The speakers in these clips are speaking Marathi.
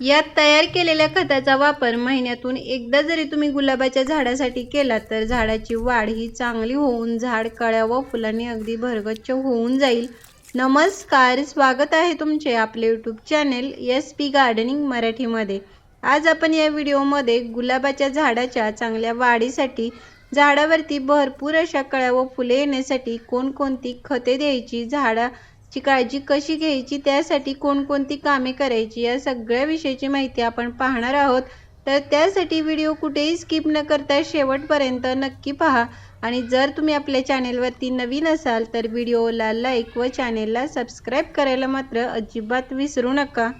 यात तयार केलेल्या खताचा वापर महिन्यातून एकदा जरी तुम्ही गुलाबाच्या झाडासाठी केला तर झाडाची वाढ ही चांगली होऊन झाड कळ्या व फुलांनी अगदी भरगच्च होऊन जाईल. नमस्कार स्वागत आहे तुमचे आपले YouTube channel S P gardening मराठीमध्ये. आज आपण या व्हिडिओमध्ये गुलाबाच्या झाडाच्या चांगल्या वाढीसाठी झाडावरती भरपूर अशा कळ्या व फुले येण्यासाठी कोणकोणती खते द्यायची ची काळजी कशी घ्यायची त्यासाठी कोणकोणती कामे करायची या सगळ्या विषयीची माहिती आपण पाहणार आहोत. तर त्यासाठी व्हिडिओ कुठेही स्किप न करता शेवटपर्यंत नक्की पहा. आणि जर तुम्ही आपल्या चॅनेलवरती नवीन असाल तर व्हिडिओला लाईक व चॅनेलला सबस्क्राईब करायला मात्र अजिबात विसरू नका.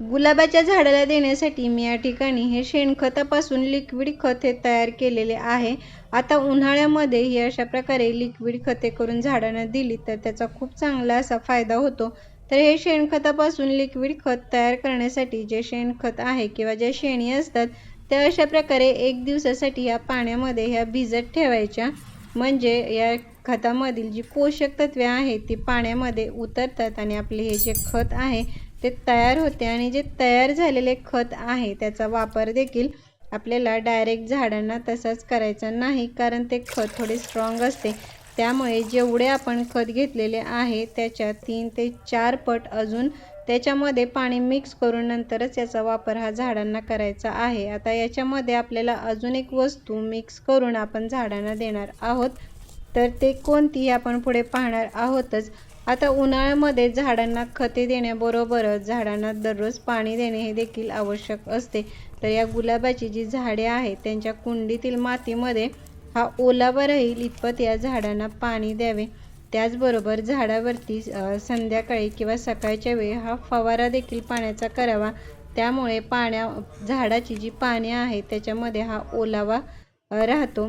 गुलाबाच्या झाडाला देण्यासाठी मी या ठिकाणी हे शेणखतापासून लिक्विड खत हे तयार केलेले आहे. आता उन्हाळ्यामध्ये ही अशा प्रकारे लिक्विड खते करून झाडांना दिली तर त्याचा खूप चांगला असा फायदा होतो. तर हे शेणखतापासून लिक्विड खत तयार करण्यासाठी जे शेणखत आहे किंवा ज्या शेणी असतात त्या अशा प्रकारे एक दिवसासाठी या पाण्यामध्ये ह्या भिजत ठेवायच्या. म्हणजे या खतामधील जी पोषक तत्वे आहेत ती पाण्यामध्ये उतरतात आणि आपले हे जे खत आहे ते तयार होते आणि जे तयार झालेले खत आहे त्याचा वापर देखील आपल्याला डायरेक्ट झाडांना तसाच करायचा नाही कारण ते खत थोडे स्ट्रॉंग असते. त्यामुळे जेवढे आपण खत घेतलेले आहे त्याच्या तीन ते चार पट अजून त्याच्यामध्ये पाणी मिक्स करून नंतरच याचा वापर हा झाडांना करायचा आहे. आता याच्यामध्ये आपल्याला अजून एक वस्तू मिक्स करून आपण झाडांना देणार आहोत. तर ते कोणती आपण पुढे पाहणार आहोतच. आता उन्हाळ्यामध्ये झाडांना खते देण्याबरोबरच झाडांना दररोज पाणी देणे हे देखील आवश्यक असते. तर या गुलाबाची जी झाडे आहेत त्यांच्या कुंडीतील मातीमध्ये हा ओलावा राहील इतपत या झाडांना पाणी द्यावे. त्याचबरोबर झाडावरती संध्याकाळी किंवा सकाळच्या वेळी हा फवारा देखील पाण्याचा करावा. त्यामुळे पाण्या झाडाची जी पाने आहेत त्याच्यामध्ये हा ओलावा राहतो.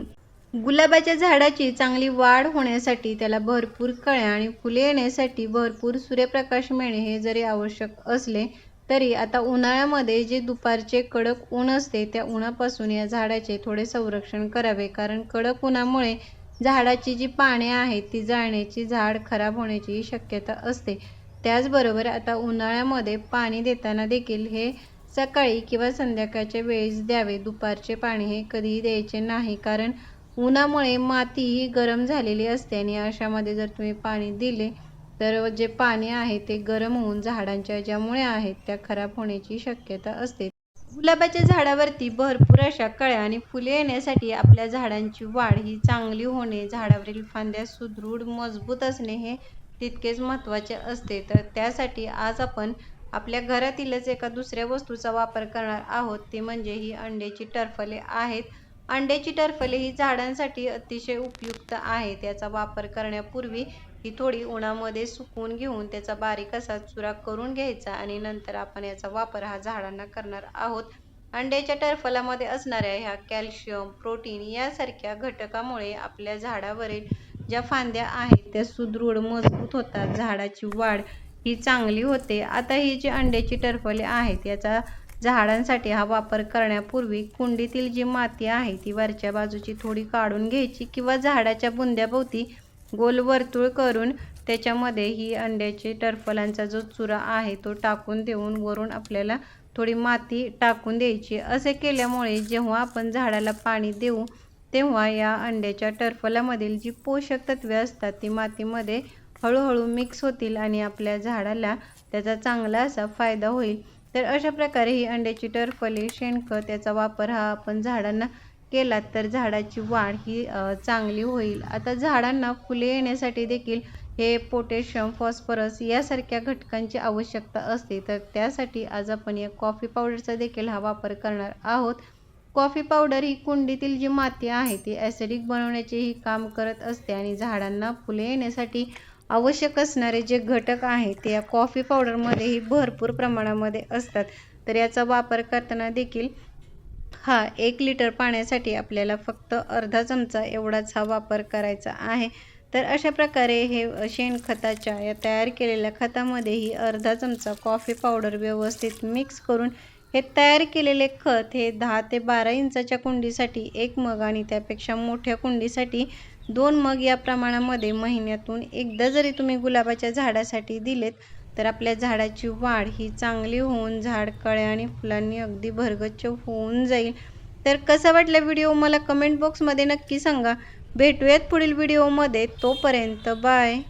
गुलाबाच्या झाडाची चांगली वाढ होण्यासाठी त्याला भरपूर कळ्या आणि फुले येण्यासाठी भरपूर सूर्यप्रकाश मिळणे हे जरी आवश्यक असले तरी आता उन्हाळ्यामध्ये जे दुपारचे कडक ऊन असते त्या उन्हापासून या झाडाचे थोडे संरक्षण करावे. कारण कडक उन्हामुळे झाडाची जी पाने आहेत ती जाळण्याची झाड खराब होण्याची शक्यता असते. त्याचबरोबर आता उन्हाळ्यामध्ये पाणी देताना देखील हे सकाळी किंवा संध्याकाळच्या वेळेस द्यावे. दुपारचे पाणी हे कधीही द्यायचे नाही कारण उन्हामुळे माती ही गरम झालेली असते आणि अशामध्ये जर तुम्ही पाणी दिले तर जे पाणी आहे ते गरम होऊन झाडांच्या ज्या मुळ्या आहेत त्या खराब होण्याची शक्यता असते. गुलाबाच्या झाडावरती भरपूर अशा कळ्या आणि फुले येण्यासाठी आपल्या झाडांची वाढ ही चांगली होणे झाडावरील फांद्या सुदृढ मजबूत असणे हे तितकेच महत्त्वाचे असते. तर त्यासाठी आज आपण आपल्या घरातीलच एका दुसऱ्या वस्तूचा वापर करणार आहोत. ते म्हणजे ही अंड्याची टरफले आहेत. अंड्याची टरफले ही झाडांसाठी अतिशय उपयुक्त आहे. त्याचा वापर करण्यापूर्वी ही थोडी उन्हामध्ये सुकवून घेऊन त्याचा बारीक असा चुरा करून घ्यायचा आणि नंतर आपण याचा वापर हा झाडांना करणार आहोत. अंड्याच्या टरफलामध्ये असणाऱ्या ह्या कॅल्शियम प्रोटीन यासारख्या घटकामुळे आपल्या झाडावरील ज्या फांद्या आहेत त्या सुदृढ मजबूत होतात. झाडाची वाढ ही चांगली होते. आता ही जी अंड्याची टरफले आहेत याचा झाडांसाठी हा वापर करण्यापूर्वी कुंडीतील जी माती आहे ती वरच्या बाजूची थोडी काढून घ्यायची किंवा झाडाच्या बुंद्याभोवती गोल वर्तुळ करून त्याच्यामध्ये ही अंड्याचे टरफलांचा जो चुरा आहे तो टाकून देऊन वरून आपल्याला थोडी माती टाकून द्यायची. असे केल्यामुळे जेव्हा आपण झाडाला पाणी देऊ तेव्हा या अंड्याच्या टरफलामधील जी पोषक तत्वे असतात ती मातीमध्ये हळूहळू मिक्स होतील आणि आपल्या झाडाला त्याचा चांगला असा फायदा होईल. तर अशा प्रकारे ही अंड्याची टरफली शेणखत याचा वापर हा आपण झाडांना केला तर झाडाची वाढ ही चांगली होईल. आता झाडांना फुले येण्यासाठी देखील हे पोटॅशियम फॉस्फरस यासारख्या घटकांची आवश्यकता असते. तर त्यासाठी आज आपण या कॉफी पावडरचा देखील हा वापर करणार आहोत. कॉफी पावडर ही कुंडीतील जी माती आहे ती ॲसिडिक बनवण्याचेही काम करत असते आणि झाडांना फुले येण्यासाठी आवश्यक असणारे जे घटक आहेत ते या कॉफी पावडरमध्येही भरपूर प्रमाणामध्ये असतात. तर याचा वापर करताना देखील हा एक लिटर पाण्यासाठी आपल्याला फक्त अर्धा चमचा एवढाच हा वापर करायचा आहे. तर अशा प्रकारे हे शेणखताच्या या तयार केलेल्या खतामध्येही अर्धा चमचा कॉफी पावडर व्यवस्थित मिक्स करून हे तयार केलेले खत हे दहा ते बारा इंचाच्या कुंडीसाठी एक मग आणि त्यापेक्षा मोठ्या कुंडीसाठी दोन मग या प्रमाणामध्ये महिन्यातून एकदा जरी तुम्ही गुलाबाच्या झाडासाठी दिलेत तर आपल्या झाडाची वाढ ही चांगली होऊन झाड कळ्या आणि फुलांनी अगदी भरगच्च होऊन जाईल. तर कसा वाटला व्हिडिओ मला कमेंट बॉक्समध्ये नक्की सांगा. भेटूयात पुढील व्हिडिओमध्ये. तोपर्यंत बाय.